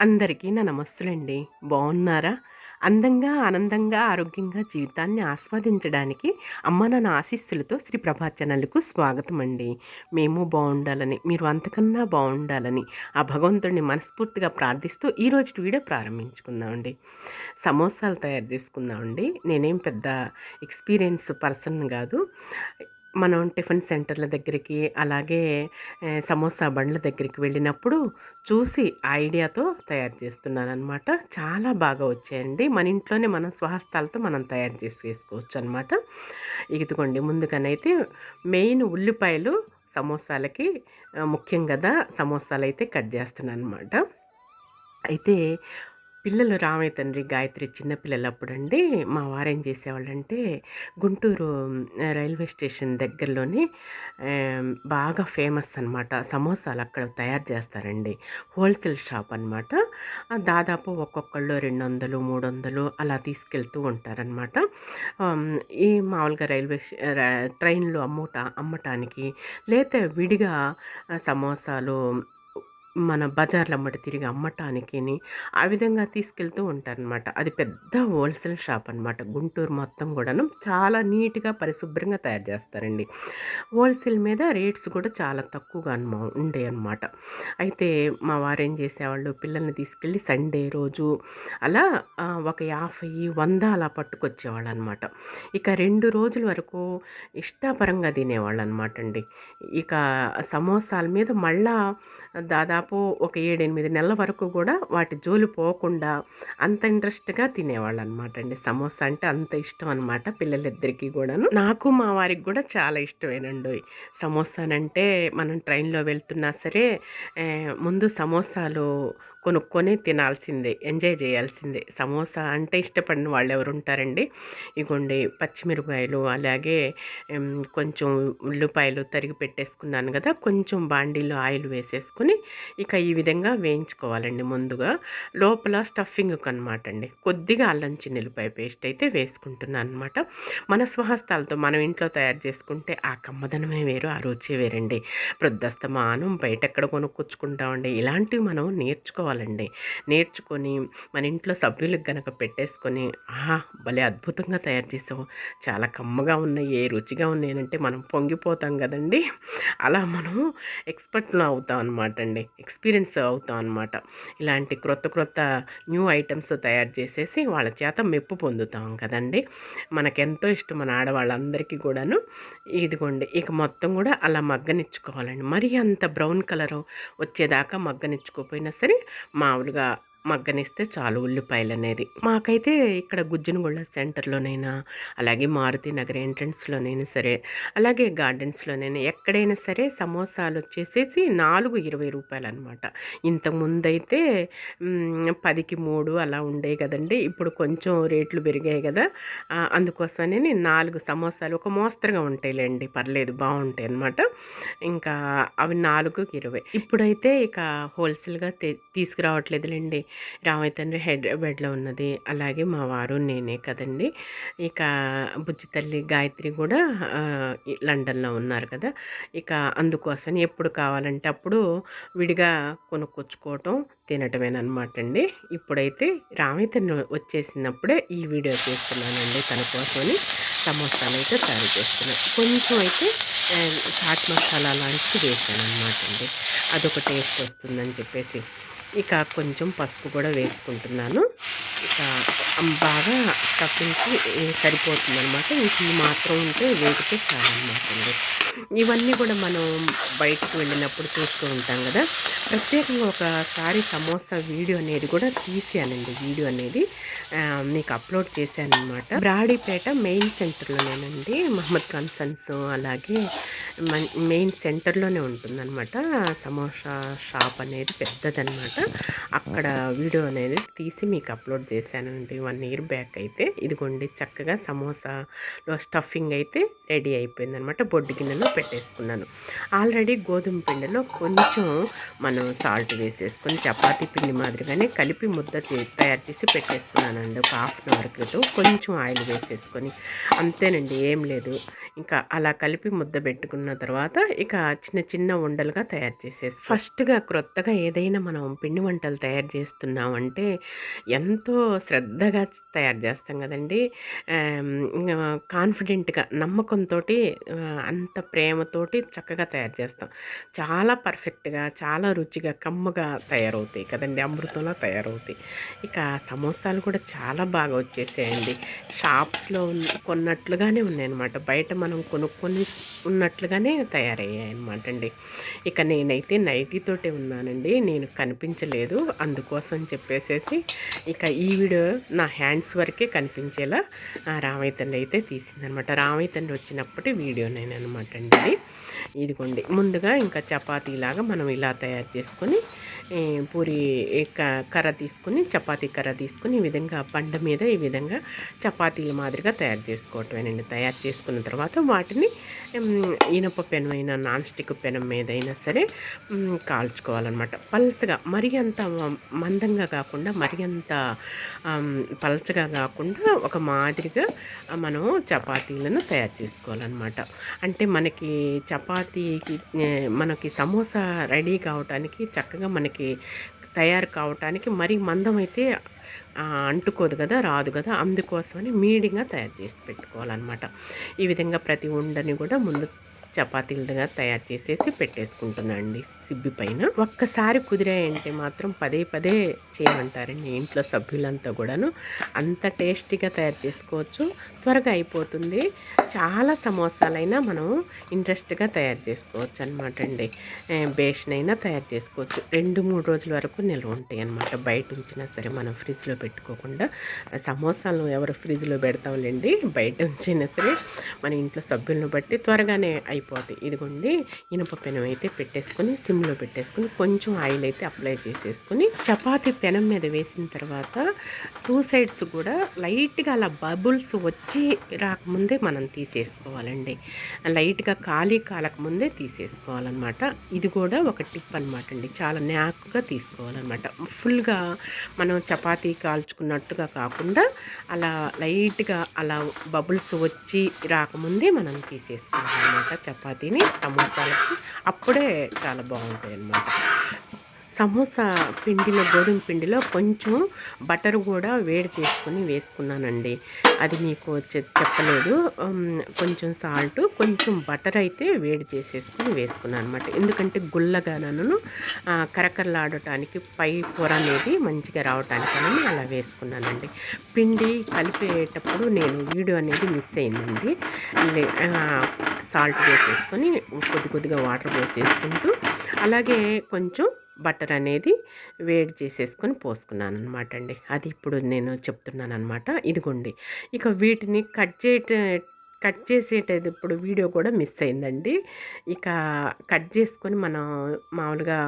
అందరికీ నా నమస్తులండి బాగున్నారా అందంగా ఆనందంగా ఆరోగ్యంగా జీవితాన్ని ఆస్వాదించడానికి అమ్మ నాన్న ఆశీస్సులతో శ్రీ ప్రభా ఛానల్కు స్వాగతం అండి మేము బాగుండాలని మీరు అంతకన్నా బాగుండాలని ఆ భగవంతుడిని మనస్ఫూర్తిగా ప్రార్థిస్తూ ఈరోజు వీడియో ప్రారంభించుకుందామండి. సమోసాలు తయారు చేసుకుందామండి. నేనేం పెద్ద ఎక్స్పీరియన్స్ పర్సన్ కాదు. మనం టిఫిన్ సెంటర్ల దగ్గరికి అలాగే సమోసా బండ్ల దగ్గరికి వెళ్ళినప్పుడు చూసి ఐడియాతో తయారు చేస్తున్నాను అనమాట చాలా బాగా వచ్చాయండి. మన ఇంట్లోనే మనం స్వహస్తాలతో మనం తయారు చేసి వేసుకోవచ్చు అనమాట ఇదిగోండి ముందుగానైతే మెయిన్ ఉల్లిపాయలు సమోసాలకి ముఖ్యం కదా సమోసాలు అయితే కట్ చేస్తున్నాను అనమాట అయితే పిల్లలు రామయ్య తండ్రి గాయత్రి చిన్నపిల్లలు అప్పుడండి మా వారేం చేసేవాళ్ళంటే గుంటూరు రైల్వే స్టేషన్ దగ్గరలోనే బాగా ఫేమస్ అనమాట సమోసాలు అక్కడ తయారు చేస్తారండి. హోల్సేల్ షాప్ అనమాట దాదాపు ఒక్కొక్కళ్ళు రెండు వందలు మూడు వందలు అలా తీసుకెళ్తూ ఉంటారనమాట ఈ మామూలుగా రైల్వే స్టే- ట్రైన్లో అమ్ముట అమ్మటానికి లేతే విడిగా సమోసాలు మన బజార్లో అమ్మట తిరిగి అమ్మటానికి ఆ విధంగా తీసుకెళ్తూ ఉంటారనమాట. అది పెద్ద హోల్సేల్ షాప్ అనమాట గుంటూరు మొత్తం కూడాను చాలా నీట్గా పరిశుభ్రంగా తయారు చేస్తారండి. హోల్సేల్ మీద రేట్స్ కూడా చాలా తక్కువగా అనమా ఉండే అనమాట అయితే మా వారు ఏం చేసేవాళ్ళు పిల్లల్ని తీసుకెళ్ళి సండే రోజు అలా ఒక యాభై వంద అలా పట్టుకొచ్చేవాళ్ళు అనమాట ఇక రెండు రోజుల వరకు ఇష్టాపరంగా తినేవాళ్ళు అనమాట అండి. ఇక సమోసాల మీద మళ్ళా దాదాపు ఒక ఏడెనిమిది నెలల వరకు కూడా వాటి జోలి పోకుండా అంత ఇంట్రెస్ట్గా తినేవాళ్ళు అనమాట అండి. సమోసా అంటే అంత ఇష్టం అనమాట పిల్లలిద్దరికీ కూడాను. నాకు మా వారికి కూడా చాలా ఇష్టమేనండి. సమోసానంటే మనం ట్రైన్లో వెళ్తున్నా సరే ముందు సమోసాలు కొనుక్కొని తినాల్సిందే ఎంజాయ్ చేయాల్సిందే. సమోసా అంటే ఇష్టపడిన వాళ్ళు ఎవరు ఉంటారండి ఇగోండి పచ్చిమిరపకాయలు అలాగే కొంచెం ఉల్లిపాయలు తరిగి పెట్టేసుకున్నాను కదా కొంచెం బాండీలో ఆయిల్ వేసేసుకుని ఇక ఈ విధంగా వేయించుకోవాలండి ముందుగా. లోపల స్టఫింగ్ అనమాట అండి కొద్దిగా అల్లం చిన్నులపాయ పేస్ట్ అయితే వేసుకుంటున్నాను అనమాట మన స్వహస్తాలతో మనం ఇంట్లో తయారు చేసుకుంటే ఆ కమ్మదనమే వేరు ఆ రుచి వేరండి. వృద్ధస్తమానం బయట ఎక్కడ కొనుక్కొచ్చుకుంటామండి? ఇలాంటివి మనం నేర్చుకోవాలి నేర్చుకోవాలండి. నేర్చుకొని మన ఇంట్లో సభ్యులకు కనుక పెట్టేసుకొని ఆహా! భలే అద్భుతంగా తయారు చేసావు. చాలా కమ్మగా ఉన్నాయి. ఏ రుచిగా ఉన్నాయనంటే మనం పొంగిపోతాం కదండి. అలా మనం ఎక్స్పర్ట్లు అవుతాం అనమాట అండి. ఎక్స్పీరియన్స్ అవుతాం అనమాట ఇలాంటి క్రొత్త క్రొత్త న్యూ ఐటమ్స్ తయారు చేసేసి వాళ్ళ చేత మెప్పు పొందుతాం కదండి. మనకెంతో ఇష్టం మన ఆడవాళ్ళందరికీ కూడాను. ఇదిగోండి ఇక మొత్తం కూడా అలా మగ్గనిచ్చుకోవాలండి. మరీ అంత బ్రౌన్ కలర్ వచ్చేదాకా మగ్గనిచ్చుకోపోయినా సరే మామూలుగా మగ్గనిస్తే చాలు ఉల్లిపాయలు అనేది మాకైతే ఇక్కడ గుజ్జనగొండ సెంటర్లోనైనా అలాగే మారుతి నగర్ ఎంట్రన్స్లోనైనా సరే అలాగే గార్డెన్స్లోనైనా ఎక్కడైనా సరే సమోసాలు వచ్చేసేసి నాలుగు ఇరవై రూపాయలు అనమాట ఇంతకుముందైతే పదికి మూడు అలా ఉండేవి కదండి. ఇప్పుడు కొంచెం రేట్లు పెరిగాయి కదా. అందుకోసమనే అందుకోసమని నాలుగు సమోసాలు ఒక మోస్తరుగా ఉంటాయిలేండి. పర్లేదు బాగుంటాయి అనమాట ఇంకా అవి నాలుగుకి ఇరవై. ఇప్పుడైతే ఇక హోల్సేల్గా తీసుకురావట్లేదులేండి. రామయ్య తండ్రి హైదరాబాద్లో ఉన్నది. అలాగే మా వారు నేనే కదండి. ఇక బుజ్జి తల్లి గాయత్రి కూడా లండన్లో ఉన్నారు కదా. ఇక అందుకోసం ఎప్పుడు కావాలంటే అప్పుడు విడిగా కొనుక్కొచ్చుకోవటం తినటమేనమాట అండి ఇప్పుడైతే రామయ్య తండ్రి వచ్చేసినప్పుడే ఈ వీడియో చేస్తున్నానండి తన కోసమని. సమోసాలు అయితే తయారు చేస్తున్నాను కొంచెం అయితే చాట్ మసాలా లాంటిది వేసాను అనమాట అండి అదొక టేస్ట్ వస్తుందని చెప్పేసి. ఇక కొంచెం పసుపు కూడా వేసుకుంటున్నాను. ఇక బాగా స్టఫింగ్కి సరిపోతుంది అనమాట ఇంక మాత్రం ఉంటే వేగితే చాలా అనమాట అండి. ఇవన్నీ కూడా మనం బయటకు వెళ్ళినప్పుడు చూస్తూ ఉంటాం కదా. ప్రత్యేకంగా ఒకసారి సమోసా వీడియో అనేది కూడా తీసానండి. వీడియో అనేది మీకు అప్లోడ్ చేశాను అనమాట బ్రాడీపేట మెయిన్ సెంటర్లోనేనండి. మహమ్మద్ కన్సన్స్ అలాగే మన్- మెయిన్ సెంటర్లోనే ఉంటుందన్నమాట. సమోసా షాప్ అనేది పెద్దదన్నమాట. అక్కడ వీడియో అనేది తీసి మీకు అప్లోడ్ చేశానండి. వన్ ఇయర్ బ్యాక్ అయితే. ఇదిగోండి చక్కగా సమోసాలో స్టఫింగ్ అయితే రెడీ అయిపోయిందనమాట బొడ్డు గిన్నెలో పెట్టేసుకున్నాను. ఆల్రెడీ గోధుమ పిండిలో కొంచెం మనం సాల్ట్ వేసేసుకొని చపాతీ పిండి మాదిరిగానే కలిపి ముద్ద తయారు చేసి పెట్టేసుకున్నానండి. ఒక హాఫ్ అన్ అవర్ క్రితం కొంచెం ఆయిల్ వేసేసుకొని. అంతేనండి ఏం లేదు. ఇంకా అలా కలిపి ముద్ద పెట్టుకున్న తర్వాత ఇక చిన్న చిన్న ఉండలుగా తయారు చేసేసి ఫస్ట్గా క్రొత్తగా ఏదైనా మనం పిండి వంటలు తయారు చేస్తున్నామంటే ఎంతో శ్రద్ధగా తయారు చేస్తాం కదండి. కాన్ఫిడెంట్గా నమ్మకంతో అంత ప్రేమతోటి చక్కగా తయారు చేస్తాం. చాలా పర్ఫెక్ట్గా చాలా రుచిగా కమ్మగా తయారవుతాయి కదండి అమృతంలా తయారవుతాయి. ఇక సమోసాలు కూడా చాలా బాగా వచ్చేసాయండి. షాప్స్లో కొన్నట్లుగానే ఉన్నాయన్నమాట. బయట మనం కొనుక్కొని ఉన్నట్లుగానే తయారయ్యాయి అనమాట అండి ఇక నేనైతే నైటీతోటే ఉన్నానండి. నేను కనిపించలేదు. అందుకోసం చెప్పేసేసి ఇక ఈ వీడియో నా హ్యాండ్స్ వరకే కనిపించేలా రామయ్య తండ్రి అయితే తీసిందనమాట రామయ్య తండ్రి వచ్చినప్పటి వీడియో నేను అనమాట అండి ఇదిగోండి. ముందుగా ఇంకా చపాతీలాగా మనం ఇలా తయారు చేసుకొని పూరి కర్ర తీసుకుని చపాతీ కర్ర తీసుకుని ఈ విధంగా పండ మీద ఈ విధంగా చపాతీల మాదిరిగా తయారు చేసుకోవటమేనండి. తయారు చేసుకున్న తర్వాత వాటిని ఇనప పెనమైన నాన్ స్టిక్ పెనం మీదైనా సరే కాల్చుకోవాలన్నమాట. పల్చగా మరి అంత మందంగా కాకుండా మరి అంత పల్చగా కాకుండా ఒక మాదిరిగా మనం చపాతీలను తయారు చేసుకోవాలన్నమాట. అంటే మనకి చపాతీకి మనకి సమోసా రెడీ కావటానికి చక్కగా మనకి తయారు కావటానికి మరీ మందం అయితే అంటుకోదు కదా రాదు కదా అందుకోసమని మీడియంగా తయారు చేసి పెట్టుకోవాలన్నమాట. ఈ విధంగా ప్రతి ఉండని కూడా ముందు చపాతీలుగా తయారు చేసేసి పెట్టేసుకుంటున్నాను అండి. సిబ్బి పైన. ఒక్కసారి కుదిరాయంటే మాత్రం పదే పదే చేయమంటారండి ఇంట్లో సభ్యులంతా కూడాను. అంత టేస్టీగా తయారు చేసుకోవచ్చు. త్వరగా అయిపోతుంది. చాలా సమోసాలైనా మనం ఇంట్రెస్ట్గా తయారు చేసుకోవచ్చు అనమాట అండి బేషన్ అయినా తయారు చేసుకోవచ్చు. రెండు మూడు రోజుల వరకు నిల్వ ఉంటాయి అనమాట బయట ఉంచినా సరే మనం ఫ్రిడ్జ్లో పెట్టుకోకుండా. సమోసాలు ఎవరు ఫ్రిడ్జ్లో పెడతాంలేండి బయట ఉంచినా సరే మన ఇంట్లో సభ్యులను బట్టి త్వరగానే అయిపోతాయి. ఇదిగోండి ఇనుప పెనం అయితే పెట్టేసుకొని సిమ్లో పెట్టేసుకుని కొంచెం ఆయిల్ అయితే అప్లై చేసేసుకుని చపాతీ పెనం మీద వేసిన తర్వాత టూ సైడ్స్ కూడా లైట్గా అలా బబుల్స్ వచ్చి రాకముందే మనం తీసేసుకోవాలండి. లైట్గా ఖాళీ కాలకముందే తీసేసుకోవాలన్నమాట. ఇది కూడా ఒక టిప్ అనమాట అండి. చాలా న్యాక్గా తీసుకోవాలన్నమాట. ఫుల్గా మనం చపాతీ కాల్చుకున్నట్టుగా కాకుండా అలా లైట్గా అలా బబుల్స్ వచ్చి రాకముందే మనం తీసేసుకోవాలన్నమాట చపాతీని సమోసాలకి. అప్పుడే చాలా బాగుంటాయి అన్నమాట సమోసా పిండిలో గోధుమ పిండిలో కొంచెం బటర్ కూడా వేడి చేసుకుని వేసుకున్నానండి. అది మీకు చెప్పలేదు. కొంచెం సాల్ట్ కొంచెం బటర్ అయితే వేడి చేసేసుకుని వేసుకున్నాను అనమాట ఎందుకంటే గుల్లగానను కరకరలాడటానికి పై పొర అనేది మంచిగా రావటానికని అలా వేసుకున్నానండి. పిండి కలిపేటప్పుడు నేను వీడియో అనేది మిస్ అయిందండి. సాల్ట్ వేసేసుకొని కొద్ది కొద్దిగా వాటర్ పోసేసుకుంటూ అలాగే కొంచెం బటర్ అనేది వేడి చేసేసుకొని పోసుకున్నాను అనమాట అండి. అది ఇప్పుడు నేను చెప్తున్నాను అనమాట ఇదిగోండి. ఇక వీటిని కట్ చేయట కట్ చేసేటది ఇప్పుడు వీడియో కూడా మిస్ అయిందండి. ఇక కట్ చేసుకొని మనం మామూలుగా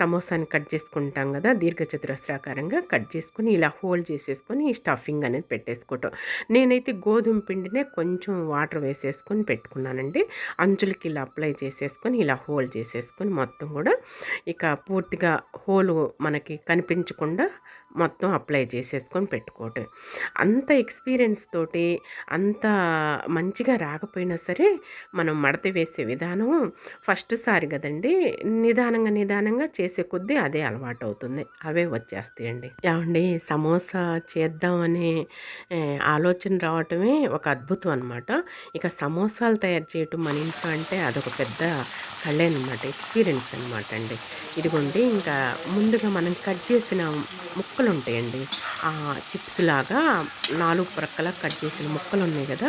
సమోసాని కట్ చేసుకుంటాం కదా దీర్ఘచతురస్రాకారంగా కట్ చేసుకొని ఇలా హోల్డ్ చేసేసుకొని ఈ స్టఫింగ్ అనేది పెట్టేసుకోవటం. నేనైతే గోధుమ పిండినే కొంచెం వాటర్ వేసేసుకొని పెట్టుకున్నానండి. అంచులకి ఇలా అప్లై చేసేసుకొని ఇలా హోల్డ్ చేసేసుకొని మొత్తం కూడా ఇక పూర్తిగా హోల్ మనకి కనిపించకుండా మొత్తం అప్లై చేసేసుకొని పెట్టుకోవటం. అంత ఎక్స్పీరియన్స్ తోటి అంత మంచిగా రాకపోయినా సరే మనం మడత వేసే విధానం ఫస్ట్ సారి కదండి నిదానంగా నిదానంగా చేసే కొద్దీ అదే అలవాటు అవుతుంది అవే వచ్చేస్తాయండి. ఏమండి సమోసా చేద్దామనే ఆలోచన రావటమే ఒక అద్భుతం అనమాట ఇక సమోసాలు తయారు చేయటం మన ఇంట్లో అంటే అదొక పెద్ద కళ్ళే అనమాట ఎక్స్పీరియన్స్ అనమాట అండి. ఇదిగోండి ఇంకా ముందుగా మనం కట్ చేసిన ముక్కలు ఉంటాయండి ఆ చిప్స్ లాగా నాలుగు ప్రక్కల కట్ చేసిన ముక్కలు ఉన్నాయి కదా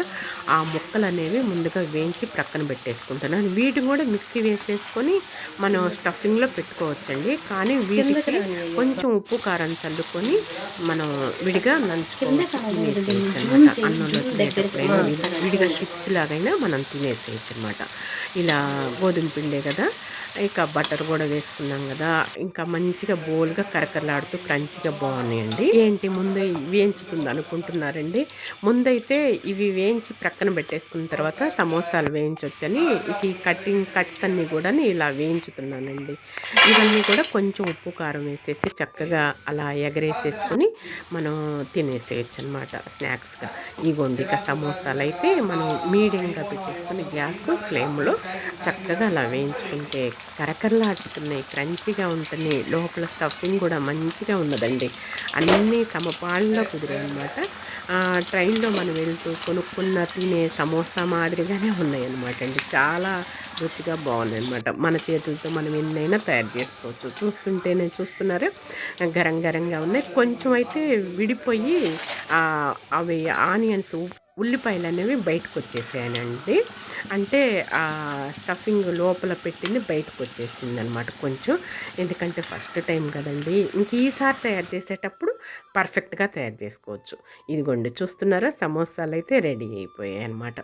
ఆ ముక్కలు అనేవి ముందుగా వేయించి ప్రక్కన పెట్టేసుకుంటున్నాను వీటిని కూడా మిక్సీ వేసేసుకొని మనం స్టఫింగ్లో పెట్టుకోవచ్చండి. కానీ వీటికి కొంచెం ఉప్పు కారం చల్లుకొని మనం విడిగా నంచుకోవచ్చు తినేసేయచ్చు అనమాట అన్నంలో తినేటప్పుడైనా విడిగా చిప్స్ లాగైనా మనం తినేసేయచ్చు అనమాట ఇలా గోధుమ పిండే కదా ఇక బటర్ కూడా వేసుకున్నాం కదా ఇంకా మంచిగా బోల్గా కరకరలాడుతూ క్రంచిగా బాగున్నాయండి. ఏంటి ముందు వేయించుతుంది అనుకుంటున్నారండి. ముందైతే ఇవి వేయించి ప్రక్కన పెట్టేసుకున్న తర్వాత సమోసాలు వేయించవచ్చని ఇక ఈ కటింగ్ కట్స్ అన్నీ కూడా ఇలా వేయించుతున్నానండి. ఇవన్నీ కూడా కొంచెం ఉప్పు కారం వేసేసి చక్కగా అలా ఎగరేసేసుకొని మనం తినేసేయచ్చు అనమాట స్నాక్స్గా. ఈ గొండిక సమోసాలు అయితే మనం మీడియంగా పెట్టేసుకొని గ్యాస్ ఫ్లేమ్లో చక్కగా అలా వేయించుకుంటే కరకరలాడుతున్నాయి క్రంచిగా ఉంటున్నాయి. లోపల స్టఫింగ్ కూడా మంచిగా ఉన్నదండి. అన్నీ సమపాళ్ళలో కుదిరాయి అనమాట ట్రైన్లో మనం వెళ్తూ కొనుక్కున్న తినే సమోసా మాదిరిగానే ఉన్నాయి అనమాట అండి. చాలా రుచిగా బాగున్నాయి అనమాట మన చేతులతో మనం ఎన్నైనా తయారు చేసుకోవచ్చు. చూస్తుంటేనే చూస్తున్నారు. గరం గరంగా ఉన్నాయి. కొంచెం అయితే విడిపోయి అవి ఆనియన్స్ ఉల్లిపాయలు అనేవి బయటకు వచ్చేసాయనండి అంటే ఆ స్టఫింగ్ లోపల పెట్టింది బయటకు వచ్చేసింది అనమాట కొంచెం. ఎందుకంటే ఫస్ట్ టైం కదండి. ఇంక ఈసారి తయారు చేసేటప్పుడు పర్ఫెక్ట్గా తయారు చేసుకోవచ్చు. ఇదిగోండి చూస్తున్నారా? సమోసాలు అయితే రెడీ అయిపోయాయి అనమాట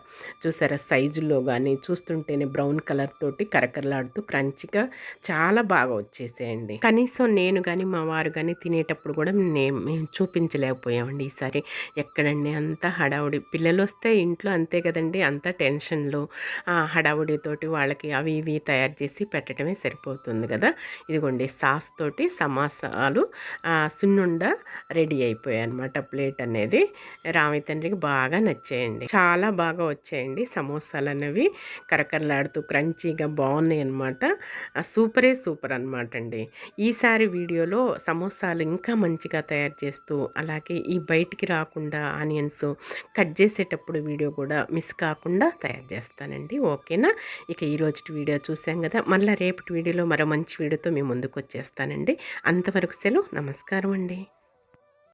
చూసారా? సైజులో కానీ చూస్తుంటేనే బ్రౌన్ కలర్ తోటి కరకరలాడుతూ క్రంచిగా చాలా బాగా వచ్చేసాయండి. కనీసం నేను కానీ మా వారు కానీ తినేటప్పుడు కూడా మేము చూపించలేకపోయామండి ఈసారి. ఎక్కడండి అంతా హడావుడి. పిల్లలు వస్తే ఇంట్లో అంతే కదండి అంత టెన్షన్లు హడావుడితోటి వాళ్ళకి అవి ఇవి తయారు చేసి పెట్టడమే సరిపోతుంది కదా. ఇదిగోండి సాస్ తోటి సమాసాలు సున్నుండ రెడీ అయిపోయాయి అనమాట ప్లేట్ అనేది. రామయ్య తండ్రికి బాగా నచ్చాయండి. చాలా బాగా వచ్చాయండి సమోసాలు అనేవి కరకరలాడుతూ క్రంచీగా బాగున్నాయి అనమాట సూపరే సూపర్ అనమాట అండి. ఈసారి వీడియోలో సమోసాలు ఇంకా మంచిగా తయారు చేస్తూ అలాగే ఈ బయటికి రాకుండా ఆనియన్స్ కట్ చేసేటప్పుడు వీడియో కూడా మిస్ కాకుండా తయారు చేస్తానండి. ఓకేనా? ఇక ఈరోజు వీడియో చూసాం కదా? మళ్ళీ రేపటి వీడియోలో మరో మంచి వీడియోతో మేము ముందుకు వచ్చేస్తానండి. అంతవరకు సెలవు. నమస్కారం అండి.